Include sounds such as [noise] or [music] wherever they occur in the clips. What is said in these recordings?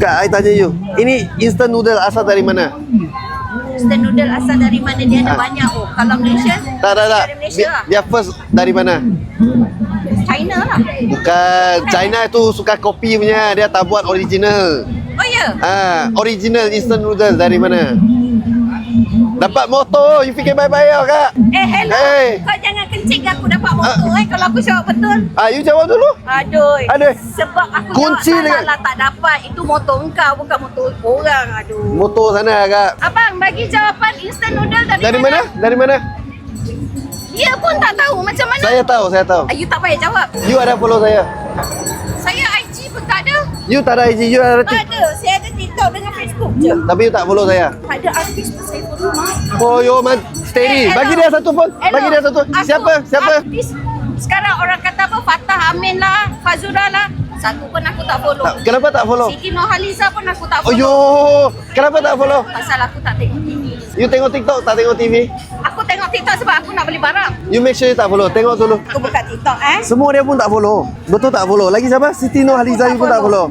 Kak, I tanya you. Ini instant noodle asal dari mana? Instant noodle asal dari mana dia ada Ah. banyak oh. Kalau Malaysia, Tak, tak, tak. dari Malaysia Dia, lah. dia first dari mana? China lah. Bukan. China itu suka kopi punya. Dia tak buat original. Oh ya. Ah, original instant noodle dari mana? Dapat motor, you fikir baik-baik tau kak. Eh hello. Hey. Kau jangan kencing aku dapat motor eh kalau aku jawab betul. Ah, you jawab dulu. Aduh. Aduh. Sebab aku Kunci jawab dengan- salah lah tak dapat. Itu motor engkau bukan motor orang. Aduh. Motor sana kak. Abang bagi jawapan instant noodle dari, Dari mana? Dari mana? Dia pun tak tahu macam mana. Saya tahu, saya tahu. Ah, You tak payah jawab. You ada follow saya. Saya IG pun tak ada. You tak ada IG, you ada Tak ada. Saya ada TikTok dengan Facebook je. Tapi you tak follow saya. Tak ada artis pun saya follow mak. Oh, yo man, steady. Eh, Bagi dia satu phone. Hello. Bagi dia satu. Aku Siapa? Siapa? Artis. Sekarang orang kata apa? Fatah Amin lah, Fazura lah. Satu pun aku tak follow. Tak, kenapa tak follow? Siti Nurhaliza pun aku tak Oh, follow. yo. Kenapa tak follow? Pasal aku tak tengok TV. You tengok TikTok, tak tengok TV. Aku tengok TikTok sebab aku nak beli barang. You make sure you tak follow. Tengok dulu. Aku buka TikTok eh. Semua dia pun tak follow. Betul tak follow? Lagi siapa? Siti Nurhaliza you pun tak follow.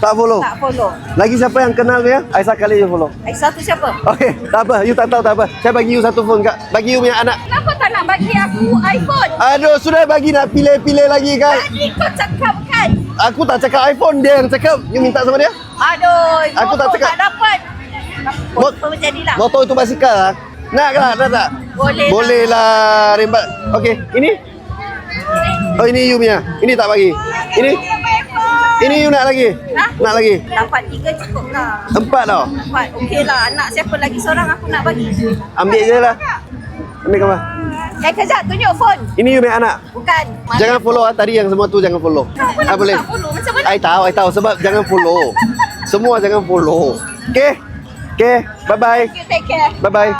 Tak follow. Tak follow. Lagi siapa yang kenal dia? Aisyah kali you follow. Aisyah tu siapa? Okey, tak apa. You tak tahu tak apa. Saya bagi you satu phone kak. Bagi you punya anak. Kenapa tak nak bagi aku iPhone? Aduh, sudah bagi nak pilih-pilih lagi kan? Tadi kau cakap kan? Aku tak cakap iPhone, dia yang cakap. You minta sama dia? Aduh, Aku tak motor cakap. tak dapat. Mot- Apa jadilah? Motor itu basikal lah. Nak tak? Nak tak? Boleh lah. Boleh lah. Rembat. Okey, ini? Oh, ini you punya. Ini tak bagi. Ini? Ini you nak lagi? Ha? Nak lagi? Dapat tiga cukup lah. Empat tau. Empat. Okey lah. Anak siapa lagi seorang aku nak bagi. Ambil je lah. Ambil gambar. Eh kejap tunjuk phone. Ini you punya anak. Bukan. Jangan follow ah. Tadi yang semua tu jangan follow. Kenapa Ah, boleh. tak follow? Macam mana? I tahu, I tahu sebab jangan follow. [laughs] Semua jangan follow. Okey? Okey. Bye bye. You take care. Bye bye.